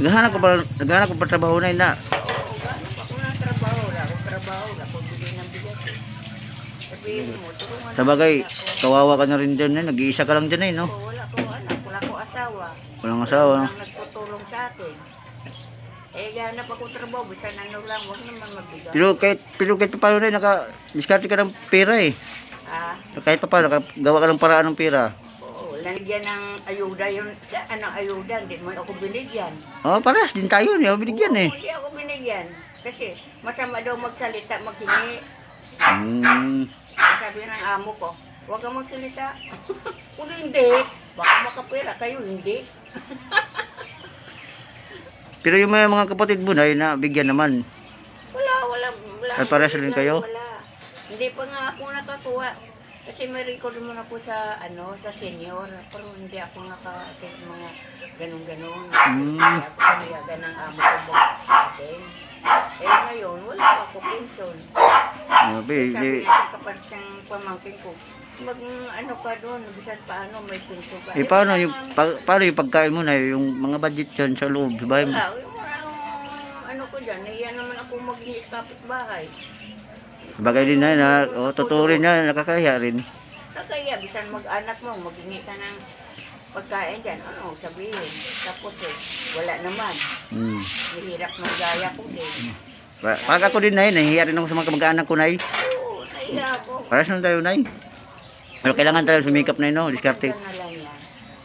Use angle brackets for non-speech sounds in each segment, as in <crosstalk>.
Naghahanap ko pa, naghahanap ko pa trabaho na na. Oo, gano'n pa kung trabaho. Wala akong trabaho. Wala akong bigay ng bigas eh. Sabihin mo, tulungan Sa bagay, ako. kawawa ka na rin dyan eh. Nag-iisa ka lang dyan eh, no? Oo, wala akong anak. Wala akong asawa. Walang asawa. no? Walang nagtutulong sa akin. Eh, ganap akong trabaho. Bisan ano lang, huwag naman magbigay. Pero kahit, pero kahit pa paano rin, naka-discard ka ng pera eh. Ah, Kahit pa paano, nakagawa ka ng paraan ng pera. Oo, lanigyan ng ayuda yun. Saan ang ayuda? Hindi man ako binigyan. Oh, parehas din tayo, hindi ako binigyan eh. Oo, Hindi ako binigyan. Kasi masama daw magsalita, maghingi. Hmm. Sabi ng amo ko, huwag kang magsalita. <laughs> Kung hindi, baka makapira kayo, hindi. <laughs> Pero yung mga, mga kapatid mo na, yun na bigyan naman. Wala, wala, wala. Ay, parehas rin kayo? Wala. Hindi pa nga ako nakatuwa. Kasi may record mo na po sa, ano, sa senior. Pero hindi ako naka-attend mga ganun-ganun. Hmm. Kaya ako ng amo ko mag-attend. Eh ngayon, wala pa ako pension. Sabi, Sabi eh, ng kapatid ng pamangkin ko, mag ano ka doon, bisan paano may pension ka. eh, paano yung, pa, paano yung pagkain mo na, yung mga budget dyan sa loob, di ba? Wala, yung ano ko dyan, nahiya naman ako maging kapit bahay. Bagay din na, na oh, totoo rin na, nakakahiya rin. Kaya bisan mag-anak mo, magingi ka ng pagkain dyan, ano, sabihin. Tapos eh, wala naman. Hmm. Mahirap magaya ko din. Pa- Pag ako din na yun, nahihiya rin ako sa mga kamag-anak ko na Oo, nahiya ako. Paras naman tayo na Pero kailangan tayo sumikap na yun, no? Diskarte.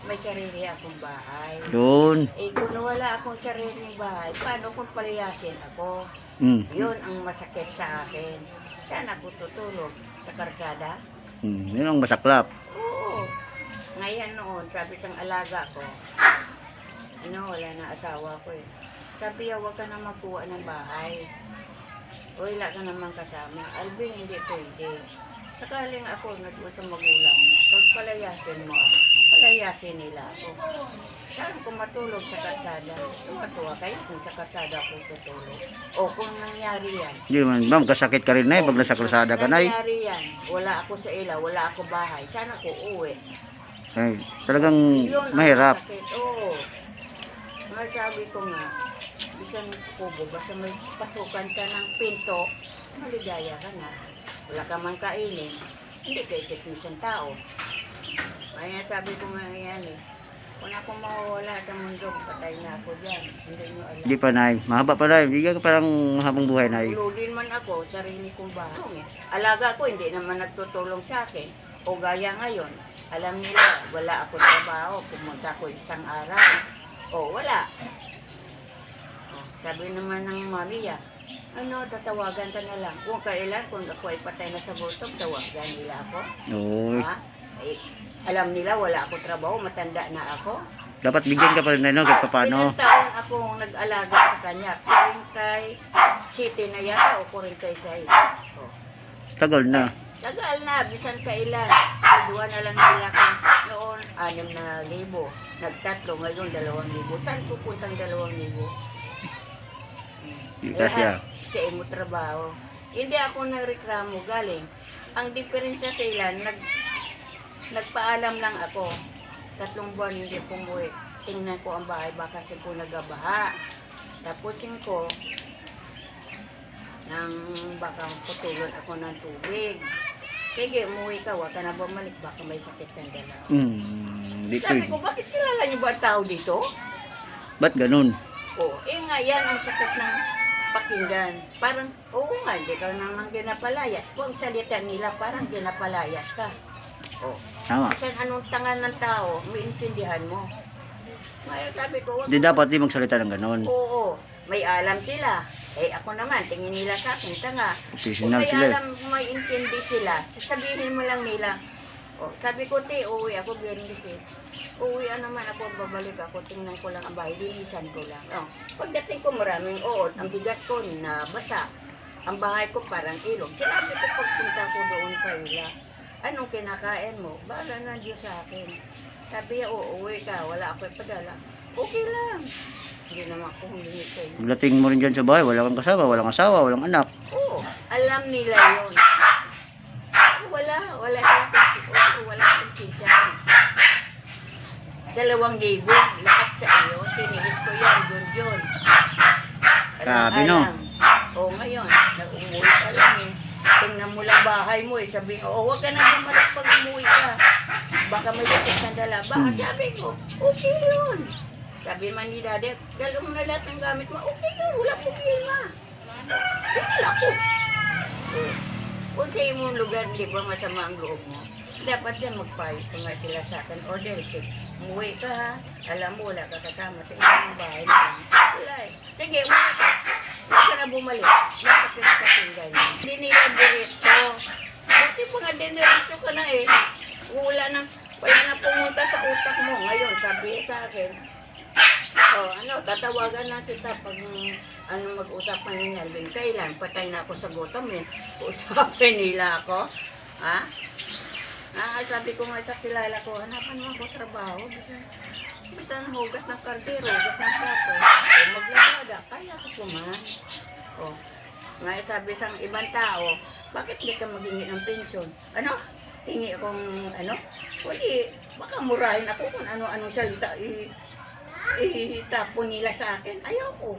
May sarili akong bahay. Yun. Eh, kung wala akong sariling bahay, paano kung palayasin ako? Hmm. Yun ang masakit sa akin. Saan ako tutulog? Sa karsada? Hmm. Yun ang masaklap. Oo. Ngayon noon, sabi sang alaga ko, ano, wala na asawa ko eh. Sabi niya, huwag ka na magkuha ng bahay. O wala ka naman kasama. Alvin, hindi pwede. Sakaling ako nag-usap magulang, pag palayasin mo ako, palayasin nila ako. Saan ko matulog sa karsada? Kung katuwa kayo kung sa karsada ako tutulog. O kung nangyari yan, Hindi man, ma'am, kasakit ka rin na pag nasa kalsada ka na nangyari yan, wala ako sa ilaw, wala ako bahay, saan ako uwi? Ay, talagang Yun ang mahirap. Oo. Nga sabi ko nga, bisan kubo, basta may pasukan ka ng pinto, maligaya ka na. Wala ka man kainin, hindi ka ikismisang tao. Kaya sabi ko nga yan eh, kung ako mawawala sa mundo, patay na ako dyan. Hindi nyo alam. Hindi pa na Mahaba pa na Hindi ka parang habang buhay na Ululin man ako, sarili kong bahay. Alaga ko, hindi naman nagtutulong sa akin. O gaya ngayon, alam nila, wala ako trabaho, pumunta ko isang araw. O, wala. O, sabi naman ng Maria, ano, tatawagan ka na lang. Kung kailan, kung ako ay patay na sa bultog, tawagan nila ako. Uy. Ha? Eh, alam nila, wala ako trabaho, matanda na ako. Dapat bigyan ka pa rin na, no? Kahit paano. Ilang taon akong nag-alaga sa kanya? 40 city na yata o 46. Oh. Tagal na. Tagal na, bisan kailan. Nagduwa na lang nila ko noon, anim na libo. Nagtatlo, ngayon dalawang libo. Saan pupuntang dalawang libo? Hindi kasya. Sa imo trabaho. Hindi ako nagreklamo galing. Ang diferensya sa ilan, nag, nagpaalam lang ako. Tatlong buwan hindi pumuwi. Tingnan ko ang bahay, baka si ko nagabaha. Tapusin ko, nang baka putulon ako ng tubig. Sige, umuwi ka, wag ka na bumalik, baka may sakit kang dala. Hmm. Hindi Sabi ko, bakit kilala niyo ba ang tao dito? Ba't ganun? Oo, eh nga yan ang sakit ng pakinggan. Parang, oo nga, hindi ka naman ginapalayas. Kung ang salita nila, parang ginapalayas ka. Oo. Tama. Kasi anong tangan ng tao, maintindihan mo. Ngayon sabi ko, Hindi dapat di magsalita ng ganun. Oo, may alam sila. Eh ako naman, tingin nila sa akin, tanga. Kung Professional may sila. eh. alam, may intindi sila, sasabihin mo lang nila, oh, sabi ko, te, uwi ako, Bernis eh. Uwi naman ako, babalik ako, tingnan ko lang ang bahay, linisan ko lang. Oh, pagdating ko maraming uod, ang bigas ko na basa. Ang bahay ko parang ilog. Sinabi ko pagpunta ko doon sa ila, anong kinakain mo? Bahala na Diyos sa akin. Sabi niya, uuwi ka, wala ako ipadala. Okay lang. Hindi naman ako humingi sa'yo. Pagdating mo rin dyan sa bahay, wala kang kasama, walang asawa, walang anak. Oo, alam nila yun. Wala, wala Dalawang libo, lahat sa iyo, tiniis ko yan, yun yun. Grabe, no? O ngayon, nag-umuwi ka lang eh. Tingnan mo lang bahay mo eh. Sabi ko, oh, huwag ka na bumalik pag umuwi ka. Baka may sakit na dala. Baka Hmm. sabi ko, okay yun. Sabi man ni daddy, dala mo na lahat ng gamit mo. Okay yun, wala problema. Wala ko. Kung sa imong lugar, di ba masama ang loob mo? Dapat yan magpayos ko nga sila sa akin. O, Delphi, umuwi ka ha. Alam mo, wala ka kasama sa inyong bahay mo. Wala eh. Sige, umuwi ka. Huwag ka na bumalik. Bakit yung kapinggan niya? Hindi nila diretso. Buti pa nga diniretso ka na eh. Wala na, wala na pumunta sa utak mo. Ngayon, sabi sa akin, Oh, ano, tatawagan natin ta pag ano mag-usapan ni Alvin. Kailan? Patay na ako sa gutom eh. Usapin nila ako. Ha? Ah, sabi ko nga sa kilala ko, hanapan mo ako trabaho. Bisa, bisa hugas ng kardero, hugas ng plato. O maglabada, kaya ko kuman. O, nga sabi sa ibang tao, bakit di ka maghingi ng pensyon? Ano? Hingi akong ano? Wali, baka murahin ako kung ano-ano salita itapon nila sa akin. Ayaw ko.